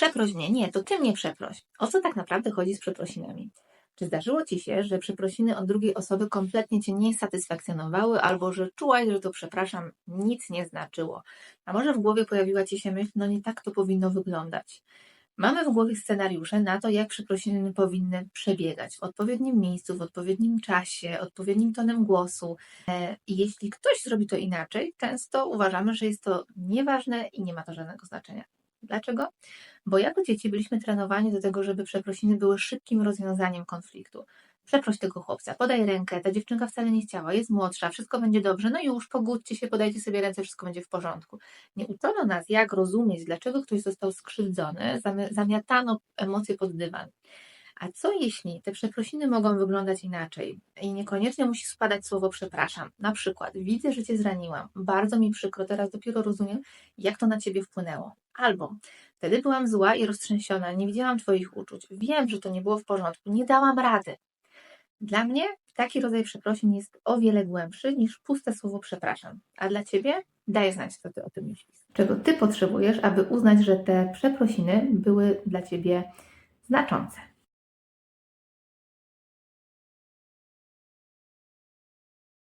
Przeproś mnie. Nie, to ty mnie przeproś. O co tak naprawdę chodzi z przeprosinami? Czy zdarzyło ci się, że przeprosiny od drugiej osoby kompletnie cię nie satysfakcjonowały, albo że czułaś, że to przepraszam nic nie znaczyło? A może w głowie pojawiła ci się myśl, no nie tak to powinno wyglądać? Mamy w głowie scenariusze na to, jak przeprosiny powinny przebiegać w odpowiednim miejscu, w odpowiednim czasie, odpowiednim tonem głosu. E, I jeśli ktoś zrobi to inaczej, często uważamy, że jest to nieważne i nie ma to żadnego znaczenia. Dlaczego? Bo jako dzieci byliśmy trenowani do tego, żeby przeprosiny były szybkim rozwiązaniem konfliktu. Przeproś tego chłopca, podaj rękę, ta dziewczynka wcale nie chciała, jest młodsza, wszystko będzie dobrze, no już pogódźcie się, podajcie sobie ręce, wszystko będzie w porządku. Nie uczono nas, jak rozumieć, dlaczego ktoś został skrzywdzony, zami- zamiatano emocje pod dywan. A co jeśli te przeprosiny mogą wyglądać inaczej i niekoniecznie musi spadać słowo przepraszam? Na przykład, widzę, że cię zraniłam, bardzo mi przykro, teraz dopiero rozumiem, jak to na ciebie wpłynęło. Albo wtedy byłam zła i roztrzęsiona, nie widziałam twoich uczuć, wiem, że to nie było w porządku, nie dałam rady. Dla mnie taki rodzaj przeprosin jest o wiele głębszy niż puste słowo przepraszam. A dla ciebie daj znać, co ty o tym myślisz. Czego ty potrzebujesz, aby uznać, że te przeprosiny były dla ciebie znaczące.